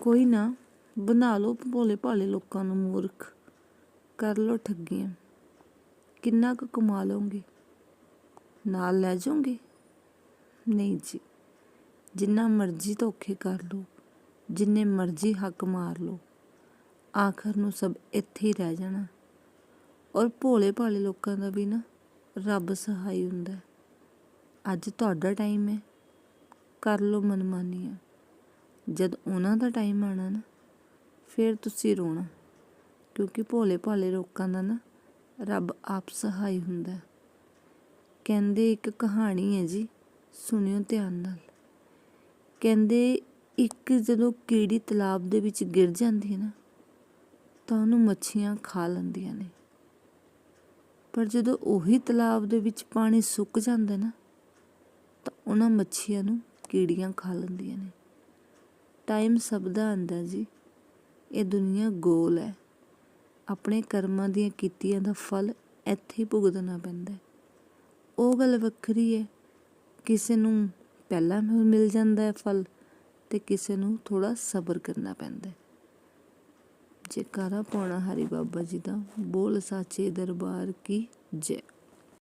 ਕੋਈ ਨਾ, ਬਣਾ ਲਓ ਭੋਲੇ ਭਾਲੇ ਲੋਕਾਂ ਨੂੰ ਮੂਰਖ। ਕਰ ਲਓ ਠੱਗੀਆਂ। ਕਿੰਨਾ ਕੁ ਕਮਾ ਲਓਗੇ? ਨਾਲ ਲੈ ਜਾਓਗੇ? ਨਹੀਂ ਜੀ। ਜਿੰਨਾ ਮਰਜ਼ੀ ਧੋਖੇ ਕਰ ਲਓ, ਜਿੰਨੇ ਮਰਜ਼ੀ ਹੱਕ ਮਾਰ ਲਓ, ਆਖਰ ਨੂੰ ਸਭ ਇੱਥੇ ਹੀ ਰਹਿ ਜਾਣਾ। ਔਰ ਭੋਲੇ ਭਾਲੇ ਲੋਕਾਂ ਦਾ ਵੀ ਨਾ ਰੱਬ ਸਹਾਈ ਹੁੰਦਾ। ਅੱਜ ਤੁਹਾਡਾ ਟਾਈਮ ਹੈ। ਕਰ ਲਓ ਮਨਮਾਨੀਆਂ। ਜਦ ਉਹਨਾਂ ਦਾ ਟਾਈਮ ਆਣਾ ਨਾ, ਫਿਰ ਤੁਸੀਂ ਰੋਣਾ। ਕਿਉਂਕਿ ਭੋਲੇ ਭਾਲੇ ਲੋਕਾਂ ਦਾ ਨਾ ਰੱਬ ਆਪ ਸਹਾਈ ਹੁੰਦਾ। ਕਹਿੰਦੇ ਇੱਕ ਕਹਾਣੀ ਹੈ ਜੀ, ਸੁਣਿਓ ਧਿਆਨ ਨਾਲ। ਕਹਿੰਦੇ ਇੱਕ ਜਦੋਂ ਕੀੜੀ ਤਲਾਬ ਦੇ ਵਿੱਚ ਗਿਰ ਜਾਂਦੀ ਹੈ ਨਾ, ਤਾਂ ਉਹਨੂੰ ਮੱਛੀਆਂ ਖਾ ਲੈਂਦੀਆਂ ਨੇ। ਪਰ ਜਦੋਂ ਉਹੀ ਤਲਾਬ ਦੇ ਵਿੱਚ ਪਾਣੀ ਸੁੱਕ ਜਾਂਦਾ ਨਾ, ਤਾਂ ਉਹਨਾਂ ਮੱਛੀਆਂ ਨੂੰ ਕੀੜੀਆਂ ਖਾ ਲੈਂਦੀਆਂ ਨੇ। ਟਾਈਮ ਸਭ ਦਾ ਆਂਦਾ ਜੀ। ਇਹ ਦੁਨੀਆ ਗੋਲ ਹੈ। ਆਪਣੇ ਕਰਮਾਂ ਦੀਆਂ ਕੀਤੀਆਂ ਦਾ ਫਲ ਇੱਥੇ ਭੁਗਤਣਾ ਪੈਂਦਾ ਹੈ। ਉਹ ਗੱਲ ਵੱਖਰੀ ਹੈ। ਕਿਸੇ ਨੂੰ ਪਹਿਲਾਂ ਮਿਲ ਮਿਲ ਜਾਂਦਾ ਹੈ ਫਲ ਤੇ ਕਿਸੇ ਨੂੰ ਥੋੜਾ ਸਬਰ ਕਰਨਾ ਪੈਂਦਾ ਹੈ। ਜੈਕਾਰਾ ਪਾਉਣਾ ਹਰੀ ਬਾਬਾ ਜੀ ਦਾ ਬੋਲ ਸਾਚੇ ਦਰਬਾਰ ਕੀ ਜੈ।